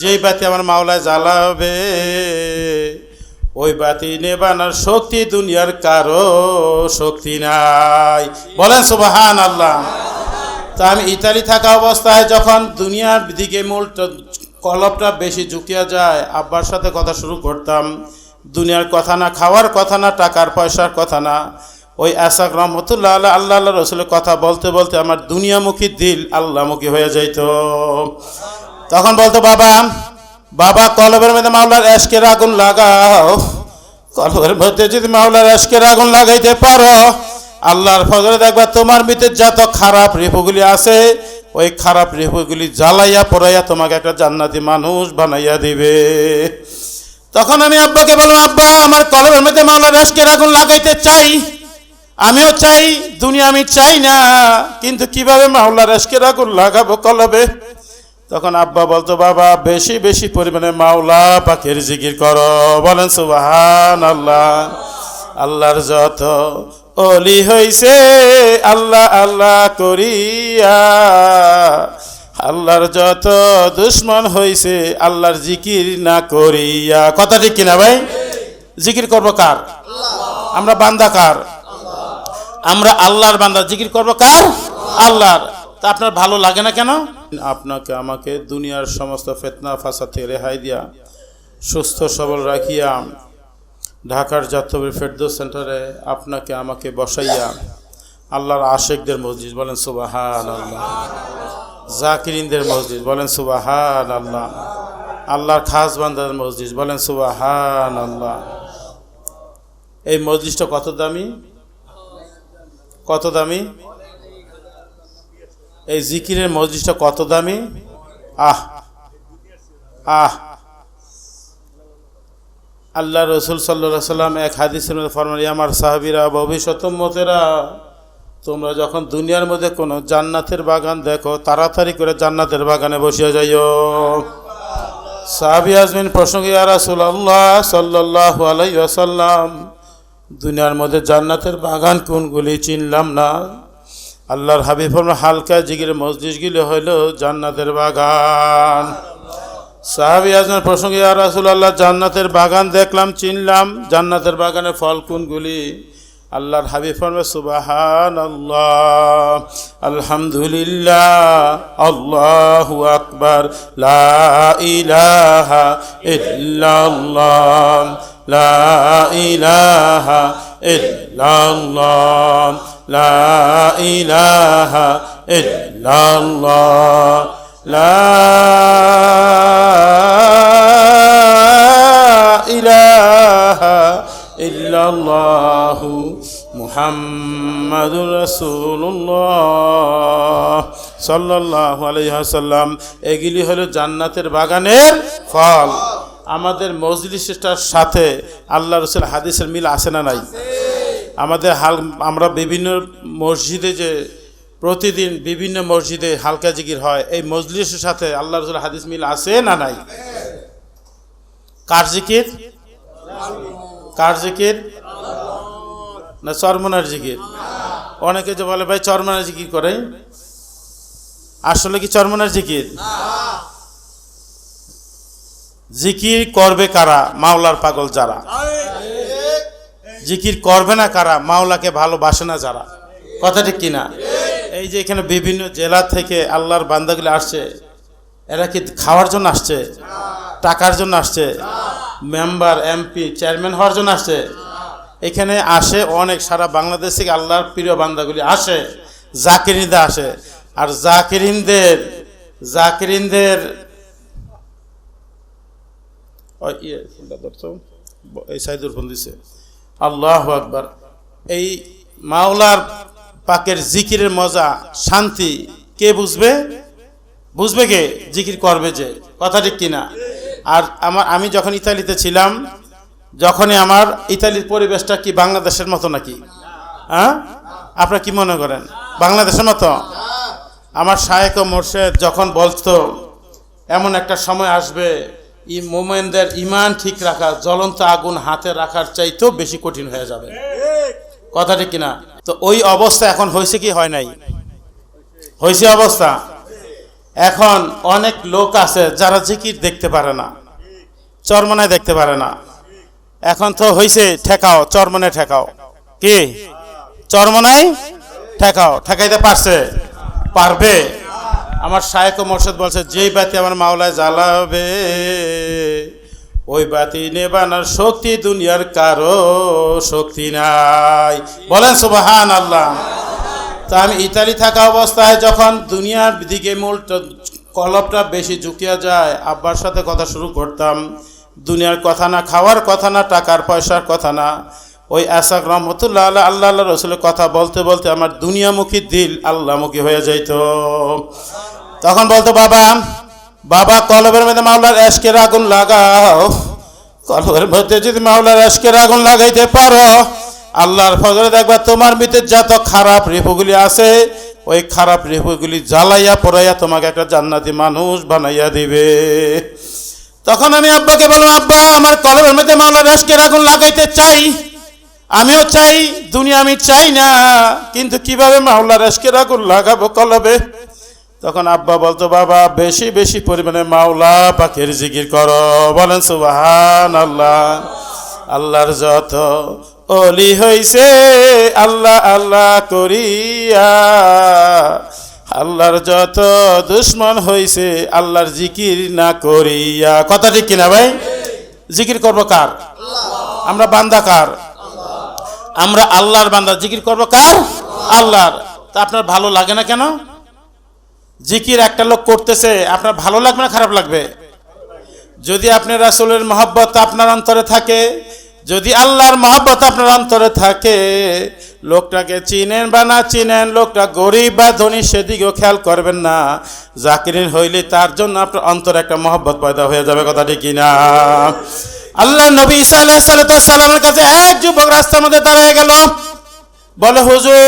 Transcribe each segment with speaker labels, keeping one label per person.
Speaker 1: যেই বাতি আমার মাওলায় জ্বালাবে, ওই বাতি নেবানোর শক্তি দুনিয়ার কারও শক্তি নাই। বলেন সুবাহান আল্লাহ তা আমি ইতালি থাকা অবস্থায় যখন দুনিয়ার দিকে মূল কলপটা বেশি ঝুঁকিয়া যায়, আব্বার সাথে কথা শুরু করতাম। দুনিয়ার কথা না, খাওয়ার কথা না, টাকার পয়সার কথা না। ওই আসাক রহমতুল্লাহ আল্লাহ আল্লাহ আল্লাহ রসুলের কথা বলতে বলতে আমার দুনিয়ামুখী দিল আল্লাহমুখী হয়ে যাইত। তখন বলতো, বাবা বাবা, কলবের মধ্যে মাওলার এসকের আগুন লাগাও। কলবের মধ্যে যদি মাওলার এসকের আগুন লাগাইতে পারো, আল্লাহর ফজরে দেখবা তোমার ভিতরে যত খারাপ রেপুগুলি আছে, ওই খারাপ রেপুগুলি জ্বালাইয়া পড়াইয়া তোমাকে একটা জান্নাতি মানুষ বানাইয়া দিবে। তখন আমি আব্বাকে বললাম, আব্বা, আমার কলবের মধ্যে মাওলার এসকের আগুন লাগাইতে চাই। আমিও চাই, দুনিয়া আমি চাই না, কিন্তু কীভাবে মাওলার এসকের আগুন লাগাবো কলবে? তখন আব্বা বলতো বাবা বেশি বেশি পরিমাণে মাওলা পাখির জিকির করো। বলেন সুবাহান আল্লাহ আল্লাহর যত অলি হইছে আল্লাহ আল্লাহ করিয়া আল্লাহর যত দুশ্মন হইছে আল্লাহর জিকির না করিয়া। কথা ঠিক কিনা ভাই? জিকির করব কার? আমরা বান্দা কার? আমরা আল্লাহর বান্দা। জিকির করব কার? আল্লাহর। তা আপনার ভালো লাগে না কেন? আপনাকে আমাকে দুনিয়ার সমস্ত ফেতনা ফাঁসা থেকে রেহাই দিয়া, সুস্থ, সবল রাখিয়া, ঢাকার জাতীয় ফেরদৌস সেন্টারে আপনাকে আমাকে বসাইয়া, আল্লাহর আশেকদের মসজিদ বলেন সুবাহান আল্লাহ জাকিরিনদের মসজিদ বলেন সুবাহান আল্লাহ আল্লাহর খাস বান্দার মসজিদ বলেন সুবাহান আল্লাহ এই মসজিদটা কত দামি? কত দামি? এই জিকিরের মসজিদটা কত দামি? আহ আহ। আল্লাহ রসুল সাল্লা সাল্লাম এক হাদিসের মধ্যে ফরমানি আমার সাহাবিরা, ভবিষ্যৎ মতেরা তোমরা যখন দুনিয়ার মধ্যে কোনো জান্নাতের বাগান দেখো, তাড়াতাড়ি করে জান্নাতের বাগানে বসিয়া যাইও। সাহাবি আজমিন প্রসঙ্গে আল্লাহ সাল্লাহ আলাই আসাল্লাম দুনিয়ার মধ্যে জান্নাতের বাগান কোনগুলি চিনলাম না? আল্লাহর হাবিব হালকা জিগির মসজিদগুলি হইল জান্নাতের বাগান। সাহাবি আজমের প্রসঙ্গে আর রাসুল আল্লাহ জান্নাতের বাগান দেখলাম, চিনলাম, জান্নাতের বাগানের ফল কোনগুলি? আল্লাহর হাবিব ফরমে সুবাহান আল্লাহ আলহামদুলিল্লাহ, আল্লাহু আকবার, লা ইলাহা ইল্লাল্লাহ, লা ইলাহা লা ইলাহা ইল্লাল্লাহ, লা ইলাহা ইল্লাল্লাহু মুহাম্মাদুর রাসূলুল্লাহ সাল্লাল্লাহু আলাইহি ওয়াসাল্লাম। এগুলি হলো জান্নাতের বাগানের ফল। আমাদের মজলিসটার সাথে আল্লাহ রসুল হাদিসের মিল আছে না নাই? আমাদের হাল, আমরা বিভিন্ন মসজিদে যে প্রতিদিন বিভিন্ন মসজিদে হালকা জিকির হয়, এই মজলিসের সাথে আল্লাহ রসুল হাদিস মিল আছে না নাই? কার জিকির? কার জিকির? না, চরমনার জিকির। অনেকে যে বলে, ভাই, চরমনার জিকির করে আসলে কি চরমনার জিকির? জিকির করবে কারা? মাওলার পাগল যারা। জিকির করবে না কারা? মাওলাকে ভালোবাসে না যারা। কথা ঠিক কিনা? এই যে এখানে বিভিন্ন জেলা থেকে আল্লাহর বান্দাগুলি আসছে, এরা কি খাওয়ার জন্য আসছে? টাকার জন্য আসছে? মেম্বার, এমপি, চেয়ারম্যান হওয়ার জন্য আসছে? এখানে আসে অনেক, সারা বাংলাদেশ থেকে আল্লাহর প্রিয় বান্দাগুলি আসে জাকিরিনদা আসে। আর জাকিরিনদের জাকিরিনদের ইয়ে এই সাইদুর ফোন দিছে। আল্লাহ আকবার। এই মাওলার পাকের জিকিরের মজা, শান্তি কে বুঝবে? বুঝবে কে? জিকির করবে যে। কথা ঠিক কিনা? আর আমার, আমি যখন ইতালিতে ছিলাম, যখনই আমার ইতালির পরিবেশটা কি বাংলাদেশের মতো নাকি? হ্যাঁ? আপনারা কি মনে করেন? বাংলাদেশের মতো? আমার শায়েক ও মোর্শেদ যখন বলতো, এমন একটা সময় আসবে মোমেনদের ইমান ঠিক রাখা জ্বলন্ত আগুন হাতে রাখার চাইতেও বেশি কঠিন হয়ে যাবে। কথা ঠিক কিনা তো ওই অবস্থা এখন হয়েছে কি হয় নাই? হয়েছে অবস্থা। এখন অনেক লোক আছে যারা জিকির দেখতে পারে না, চরমনায় দেখতে পারে না। এখন তো হয়েছে ঠেকাও, চরমনে ঠেকাও। কি? চরমনাই ঠেকাও, ঠেকাইতে পারছে? পারবে। আমার শায়ক ও মোর্শেদ বলছে, যেই বাতি আমার মাওলায় জ্বালাবে, ওই বাতি নেবানোর শক্তি দুনিয়ার কারও শক্তি নাই। বলেন সুবাহান আল্লাহ তা আমি ইতালি থাকা অবস্থায় যখন দুনিয়ার দিকে মূল কলপটা বেশি ঝুঁকিয়া যায়, আব্বার সাথে কথা শুরু করতাম। দুনিয়ার কথা না, খাওয়ার কথা না, টাকার পয়সার কথা না। ওই আসাক রহমতুল্লাহ আল্লাহ আল্লাহ রসুলের কথা বলতে বলতে আমার দুনিয়ামুখী দিল আল্লাহমুখী হয়ে যাইত। তখন বলতো, বাবা বাবা, কলবের মধ্যে মাওলার এসকের আগুন লাগাও। কলবের মধ্যে যদি মাওলার এসকের আগুন লাগাইতে পারো, আল্লাহর ফজরে দেখবা তোমার ভিতরে যত খারাপ রিপুগুলি আছে, ওই খারাপ রিপুগুলি জ্বালাইয়া পড়াইয়া তোমাকে একটা জান্নাতি মানুষ বানাইয়া দিবে। তখন আমি আব্বাকে বললাম, আব্বা, আমার কলবের মধ্যে মাওলার এসকের আগুন লাগাইতে চাই। আমিও চাই, দুনিয়া আমি চাই না, কিন্তু কীভাবে মাওলার এসকের আগুন লাগাবো কলবে? তখন আব্বা বলতো, বাবা, বেশি বেশি পরিমাণে মাওলা পাখির জিকির করো। বলেন সুবাহান আল্লাহ আল্লাহর যত অলি হইছে, আল্লাহ আল্লাহ করিয়া, আল্লাহর যত দুশ্মন হইছে, আল্লাহর জিকির না করিয়া। কথা ঠিক কিনা ভাই? জিকির করব কার? আমরা বান্দা কার? আমরা আল্লাহর বান্দা। জিকির করব কার? আল্লাহর। তা আপনার ভালো লাগে না কেন? জিকির একটা লোক করতেছে, আপনার ভালো লাগবে না খারাপ লাগবে? যদি আপনি রাসুলের মহব্বত আপনার অন্তরে থাকে, যদি আল্লাহর মহব্বত আপনার অন্তরে থাকে, লোকটাকে চিনেন বা না চিনেন, লোকটা গরিব বা ধনী, সেদিকেও খেয়াল করবেন না। জাকিরিন হইলে তার জন্য আপনার অন্তরে একটা মহব্বত পয়দা হয়ে যাবে কথাটি কিনা? আল্লাহ নবী ইসা আলাইসালামের কাছে এক যুবক রাস্তার মধ্যে দাঁড়ায় গেল। বলে, হুজুর,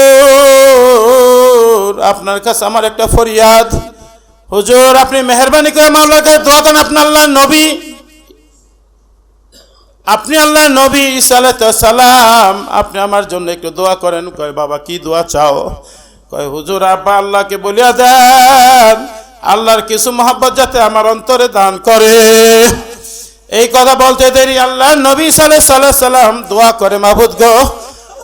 Speaker 1: আপনার কাছে আমার একটা ফরিয়াদ। হুজুর, আপনি মেহরবানি করে মাওলার কাছে দোয়া করেন আপনি আল্লাহ নবী। আপনি আল্লাহ নবী সালাম, আপনি আমার জন্য একটু দোয়া করেন। কয়, বাবা, কি দোয়া চাও? কয়, হুজুর, আব্বা আল্লাহকে বলিয়া দেন, আল্লাহর কিছু মহাব্বত যাতে আমার অন্তরে দান করে। এই কথা বলতে দেরি আল্লাহ নবী সাল্লাহ সাল্লাম দোয়া করে, মাহবুদ গো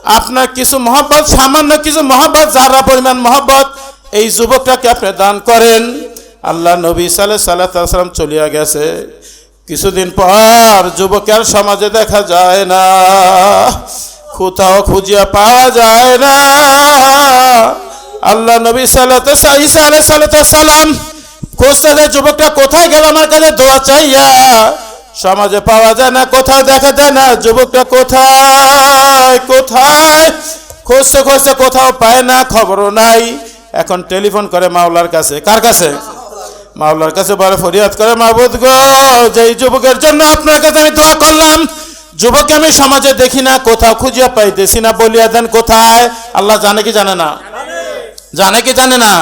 Speaker 1: আপনার কিছু মহব্বত, সামান্য কিছু মহব্বত, যারা পরিমাণ মহব্বত, এই যুবকটাকে আপনি দান করেন। আল্লাহ নবী সালে সাল্লাম চলিয়া গেছে। কিছুদিন পর যুবকের সমাজে দেখা যায় না। কোথাও খুঁজিয়া পাওয়া যায় না। আল্লাহ নবী আলাই সাল্লাম খোঁজতে যুবকটা কোথায় গেল? আমার কাছে দোয়া চাইয়া সমাজে পাওয়া যায় না, কোথাও দেখা যায় না যুবকটা কোথায় কোথায়? খুঁজতে খুঁজতে কোথাও পায় না, খবরও নাই। এখন টেলিফোন করে মাওলার কাছে। কার কাছে? মাওলার কাছে বলে ফরিয়াদ করে, মাহবুদ গো, যেই যুবকের জন্য আপনার কাছে আমি দোয়া করলাম, যুবককে আমি সমাজে দেখি না, কোথাও খুঁজিয়া পাইতেছি না, বলিয়া দেন কোথায়? আল্লাহ জানে কি জানে না? জানে কি জানে না?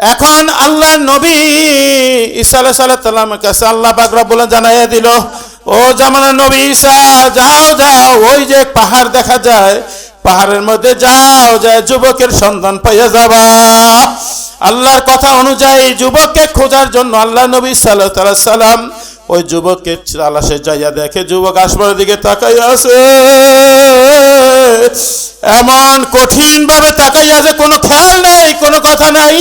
Speaker 1: এখন আল্লাহ নবী ঈসা সাল্লামের কাছে আল্লাহ বাকরা বলে জানাইয়া দিল, ও জামানা নবী ঈসা, যাও যাও, ওই যে পাহাড় দেখা যায়, পাহাড়ের মধ্যে যাও যায় যুবকের সন্ধান পাইয়া যাবা। আল্লাহর কথা অনুযায়ী যুবককে খোঁজার জন্য আল্লাহ নবী সাল্লাহ ওই যুবককে তালাশে যাইয়া দেখে, যুবক আসবার দিকে তাকাই আছে। এমন কঠিন ভাবে তাকাই আছে, কোনো খেয়াল নাই, কোনো কথা নাই।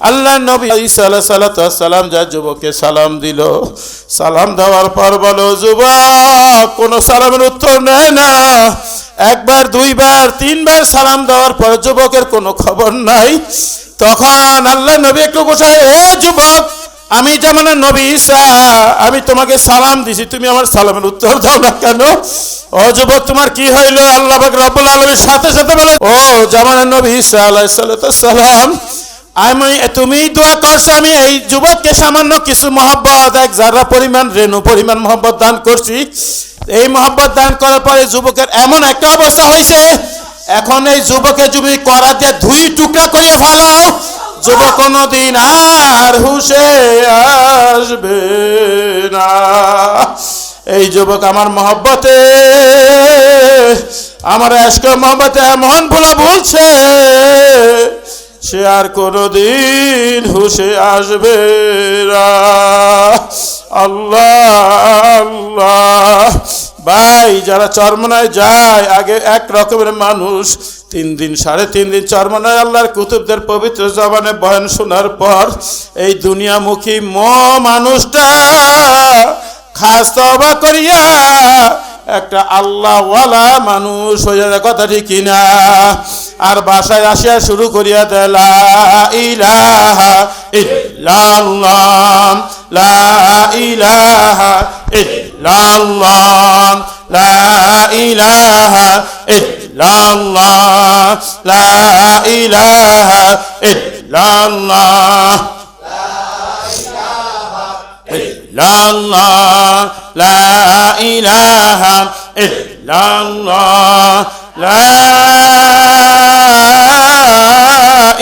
Speaker 1: আল্লাহ নবী সালাম, যা যুবককে সালাম দিল। সালাম দেওয়ার পর বলো, যুবক, কোনো সালামের উত্তর নেয় না। একবার, দুইবার, তিনবার সালাম দেওয়ার পর যুবকের কোনো খবর নাই। তখন আল্লাহ নবী একটু গোসায় ও যুবক, আমি যেমন নবী ঈসা, আমি তোমাকে সালাম দিছি, তুমি আমার সালামের উত্তর দাও না কেন? ও যুবক, তোমার কি হইল? আল্লাহ রব্বুল আলমীর সাথে সাথে বলে, ও জামানের নবী ঈসা আলাহ সালাম আমি, তুমি দোয়া করছ, আমি এই যুবককে সামান্য কিছু মহব্বত, এক যারা পরিমাণ, রেণু পরিমাণ মহব্বত দান করছি। এই মহব্বত দান করার পরে যুবকের এমন একটা অবস্থা হয়েছে, এখন এই যুবকে যদি করা দিয়ে ধুই টুকরা করিয়ে ফেলাও যুবক কোনোদিন আর হুসে আসবে না। এই যুবক আমার মহব্বতে, আমার আজকে মহব্বতে এমন বলা বলছে সে আর কোনোদিন হুশে আসবে আল্লাহ আল্লাহ। ভাই, যারা চরমনায় যায়, আগে এক রকমের মানুষ, তিন দিন সাড়ে তিন দিন চরমনায় আল্লাহর কুতুবদের পবিত্র জবানে বয়ান শোনার পর, এই দুনিয়ামুখী ম মানুষটা খাস তবা করিয়া একটা আল্লাহওয়ালা মানুষ হয়ে কথা ঠিক কিনা? আর বাসায় আসিয়া শুরু করিয়া দেয় লা ইলাহা ইল্লাল্লাহ, লা ইলাহা ইল্লাল্লাহ, লা ইলাহা ইল্লাল্লাহ, লা ইলাহা ইল্লাল্লাহ illallah la ilaha illallah la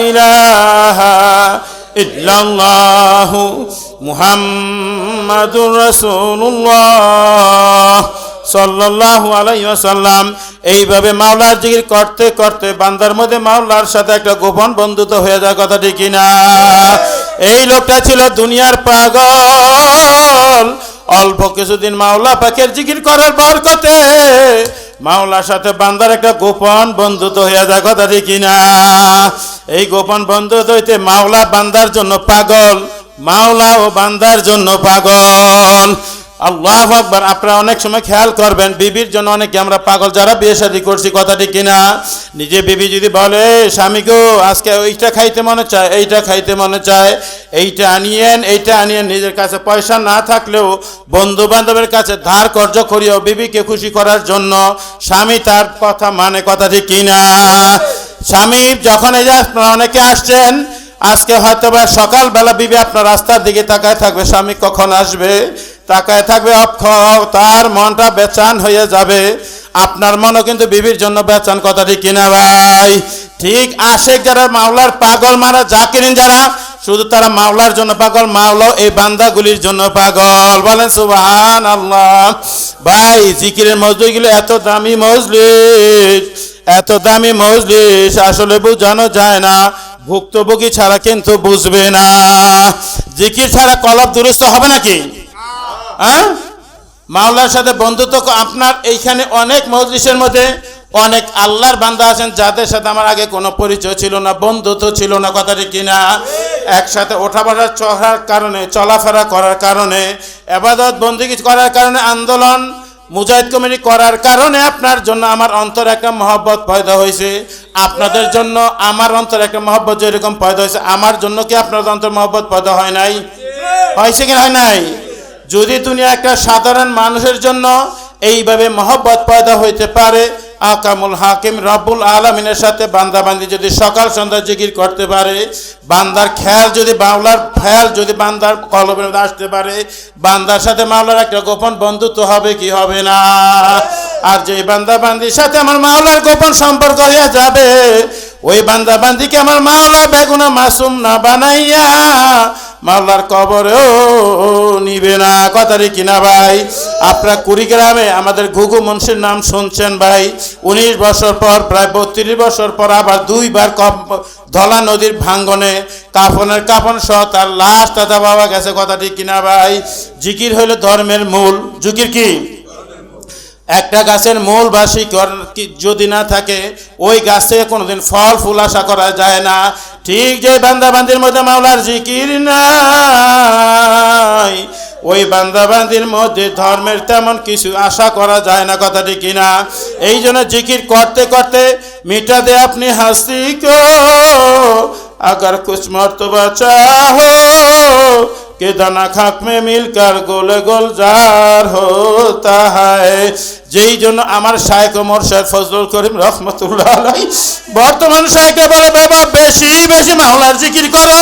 Speaker 1: ilaha illallah muhammadur rasulullah সাল্লাল্লাহু আলাইহি ওয়াসাল্লাম। এইভাবে মাওলার জিকির করতে করতে বান্দার মধ্যে মাওলার সাথে একটা গোপন বন্ধুত্ব হয়ে যায়, কথা ঠিক না এই লোকটা ছিল দুনিয়ার পাগল। অল্প কিছুদিন মাওলা পাকের জিকির করার পর বরকতে মাওলার সাথে বান্দার একটা গোপন বন্ধুত্ব হয়ে যায়, কথা ঠিক না এই গোপন বন্ধুত্ব হইতে মাওলা বান্দার জন্য পাগল, মাওলা ও বান্দার জন্য পাগল। আল্লাহ আকবার, আপনারা অনেক সময় খেয়াল করবেন, বিবির জন্য অনেকে আমরা পাগল যারা বিয়ে শাদী করছি কথাটি কিনা? নিজে বিবি যদি বলে স্বামী গো, আজকে ওইটা খাইতে মনে চায়, এইটা খাইতে মনে চায়, এইটা আনিয়েন এইটা আনিয়েন, নিজের কাছে পয়সা না থাকলেও বন্ধু বান্ধবের কাছে ধার কর্য করিও বিবিকে খুশি করার জন্য, স্বামী তার কথা মানে কথাটি কিনা? স্বামী যখন এই যে আপনারা অনেকে আসছেন, আজকে হয়তো বা সকালবেলা বিবি আপনার রাস্তার দিকে তাকায় থাকবে, স্বামী কখন আসবে? তাকায় থাকবে অক্ষ তার মনটা বেচান হয়ে যাবে। আপনার মনও কিন্তু বিবির জন্য বেচান কথাটি কিনা ভাই? ঠিক আশেক যারা মাওলার পাগল মারা জাকিরিন যারা, শুধু তারা মাওলার জন্য পাগল, মাওলাও এই বান্দাগুলির জন্য পাগল। বলেন সুবাহান আল্লাহ ভাই, জিকিরের মজলিসগুলো এত দামি মজলিস এত দামি মজলিস আসলে বোঝানো যায় না। ভুক্তভোগী ছাড়া কিন্তু বুঝবে না। জিকির ছাড়া কলব দুরুস্ত হবে নাকি? হ্যাঁ? মাওলার সাথে বন্ধুত্ব আপনার এইখানে অনেক মজলিসের মধ্যে অনেক আল্লাহর বান্দা আছেন, যাদের সাথে আমার আগে কোনো পরিচয় ছিল না, বন্ধুত্ব ছিল না, কথাটি কিনা একসাথে ওঠা বসার চলার কারণে, চলাফেরা করার কারণে, এবাদত বন্দিগি করার কারণে, আন্দোলন মুজাহিদ কমিটি করার কারণে আপনার জন্য আমার অন্তর একটা মহব্বত পয়দা হয়েছে। আপনাদের জন্য আমার অন্তর একটা মহব্বত যেরকম পয়দা হয়েছে, আমার জন্য কি আপনার অন্তর মহব্বত পয়দা হয় নাই? হয়েছে কি হয় নাই? যদি তুমি একটা সাধারণ মানুষের জন্য এইভাবে মহব্বত পয়দা হইতে পারে, আকামুল হাকিম রব্বুল আলমিনের সাথে বান্দাবান্দি যদি সকাল সন্ধ্যা জিকির করতে পারে, বান্দার খেয়াল যদি মাওলার খেয়াল যদি বান্দার কলবের মধ্যে আসতে পারে, বান্দার সাথে মাওলার একটা গোপন বন্ধুত্ব হবে কি হবে না? আর যে বান্দাবান্দির সাথে আমার মাওলার গোপন সম্পর্ক হয়ে যাবে, ওই বান্দাবান্দিকে আমার মাওলা বেগুনা মাসুম না বানাইয়া মাওলার কবরেও নিবে না। কথারি কিনা ভাই? আপনার কুড়িগ্রামে আমাদের ঘুঘু মুন্সির নাম শুনছেন ভাই। উনিশ বছর পর, প্রায় বত্রিশ বছর পর আবার দুইবার ধলা নদীর ভাঙ্গনে কাফনের কাফন সহ তার লাশ দাদা বাবা গেছে। কথাটি কিনা ভাই? জিকির হইল ধর্মের মূল। জিকির কি? একটা গাছের মূল বা শিকড় যদি না থাকে, ওই গাছ কোনোদিন ফল, ফুল আশা করা যায় না। ঠিক যে বান্দাবান্দির মধ্যে মাওলার জিকির নাই, ওই বান্দাবান্দির মধ্যে ধর্মের তেমন কিছু আশা করা যায় না কথাটি কিনা? এই জন্য জিকির করতে করতে মিটাতে আপনি হাসি কো, আগার কুছ মর্তবা চাহো। कि दाना खाक में मिलकर गोल गोलजार होता है যেই জন্য আমার শায়েখ ওমর সাহেব ফজলুল করিম রহমতুল্লাহ আলাই বর্তমান শায়েখে বলে বাবা বেশি বেশি মাওলার জিকির করো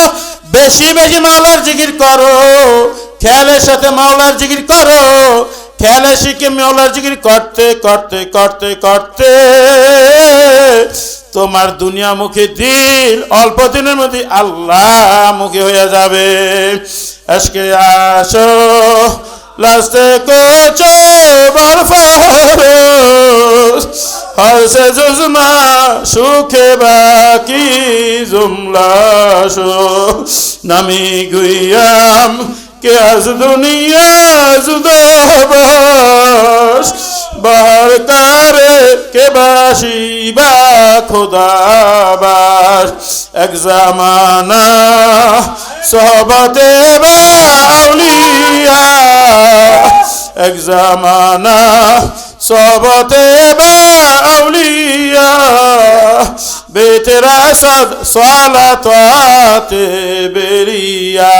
Speaker 1: বেশি বেশি মাওলার জিকির করো খেয়ালের সাথে মাওলার জিকির করো খেয়ালে শিখে মাওলার জিকির করতে করতে করতে করতে তোমার দুনিয়া মুখে দিল অল্প দিনের মধ্যে আল্লাহ মুখে হয়ে যাবে। আজকে আসো, লাস্টে কোচো হরসে জুজমা সুখে বাকি জুমলা নামি গুইয়াম, কে আজ দুনিয়া জুদাবাস বাহার তারে কে বাসি বা খোদাবাস এক জামানা সহবতে বাউলিয়া। এক জামানা সহবতে বাউলিয়া। বেতেরা সদ সালাতে বেরিয়া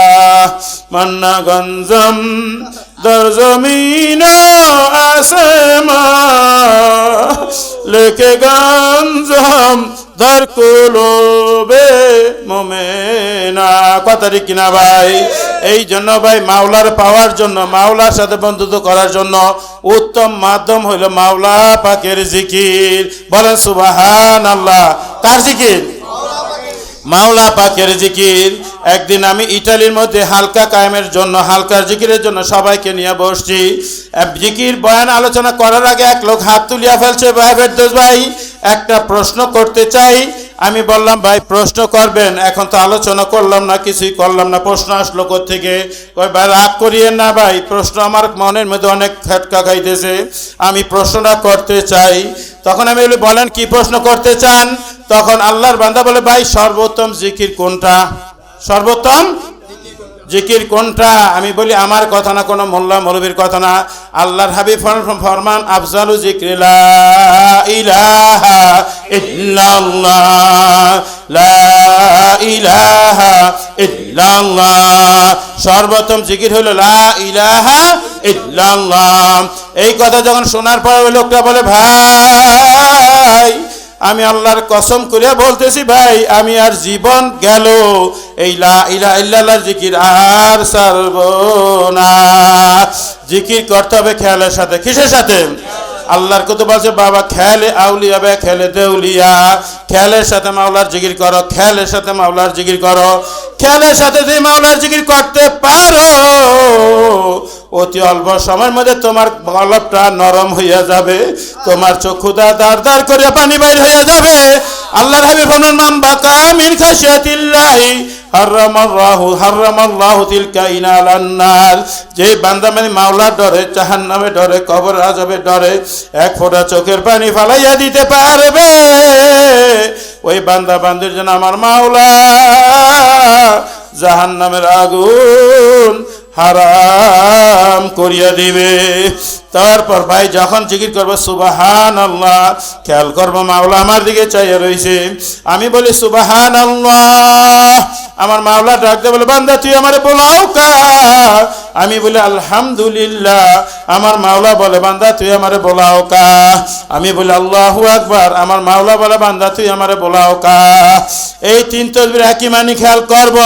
Speaker 1: মান্না গঞ্জম در زمین و آسمان لیکه گنجم در কুলবে মোমেনা কথা ঠিক কিনা ভাই এই জন্য ভাই মাওলার পাওয়ার জন্য মাওলার সাথে বন্ধুত্ব করার জন্য উত্তম মাধ্যম হইল মাওলা পাকের জিকির বলেন সুবাহান আল্লাহ কার জিকির মাওলা পাকের জিকির। একদিন আমি ইটালির মধ্যে হালকা কায়েমের জন্য, হালকার জিকিরের জন্য সবাইকে নিয়ে বসছি। জিকির, বয়ান আলোচনা করার আগে এক লোক হাত তুলিয়া ফেলছে, ভাই ফেরদোস ভাই, একটা প্রশ্ন করতে চাই। আমি বললাম, ভাই, প্রশ্ন করবেন। এখন তো আলোচনা করলাম না, কিছুই করলাম না। প্রশ্ন আসলো থেকে ভাই, রাগ করিয়েন না ভাই, প্রশ্ন আমার মনের মধ্যে অনেক খেটকা খাইতেছে। আমি প্রশ্নটা করতে চাই। তখন আমি বলি, বলেন, কি প্রশ্ন করতে চান? তখন আল্লাহর বান্দা বলে, ভাই, সর্বোত্তম জিকির কোনটা? সর্বোত্তম জিকির কোনটা? আমি বলি, আমার কথা না, কোনো মোল্লা মৌলবীর কথা না। আল্লাহর হাবিব ফরমান, আফজালু লা ইলাহা ইল্লাল্লাহ, লা ইলাহা ইল্লাল্লাহ। সর্বোত্তম জিকির হলো লা ইলাহা ইল্লাল্লাহ। এই কথা যখন শোনার পর ওই লোকটা বলে, ভাই আমি আল্লাহর কসম করে বলতেছি, ভাই, আমি আর জীবন গেল। এই লা ইলা জিকির আর সারব না। জিকির করতে হবে খেয়ালের সাথে। কিসের সাথে? আল্লাহর কত বলছে বাবা খেলে আউলিয়া বে খেলে দেউলিয়া। খেয়ালের সাথে মাওলার জিকির করো, খেয়ালের সাথে মাওলার জিকির করো। খেয়ালের সাথে যদি মাওলার জিকির করতে পারো অতি অল্প সময়ের মধ্যে তোমার কলপটা নরম হইয়া যাবে। তোমার চক্ষুদা দার দার করে পানি বাইর হইয়া যাবে। আল্লাহর হাবিব ফরমান মান বাকা মিন খাশিয়াতিল্লাহি হারামাল্লাহু হারামাল্লাহু তিলকা ইনালান নার। যে বান্দা মানে মাওলার ডরে, জাহান্নামে ডরে, কবর আযাবে ডরে, এক ফোঁটা চোখের পানি ফালাইয়া দিতে পারবে। ওই বান্দা বান্দির জন্য আমার মাওলা জাহান্নামের আগুন হারাম করিয়া দিবে। তারপর ভাই যখন জিকির করব সুবাহান আল্লাহ খেয়াল করব, মাওলা আমার দিকে চাইয়া রয়েছে আমি বলি সুবাহান আল্লাহ আমার মাওলা ডাকতে বলে, বান্দা, তুই আমারে বলাও কা আমি বলি, আলহামদুলিল্লাহ, আমার মাওলা বলে, বান্দা, তুই আমারে বলাও কা আমি বলি, আল্লাহু আকবার, আমার মাওলা বলে, বান্দা, তুই আমারে বলাও কা এই তিন তসবির একই মানি খেয়াল করব।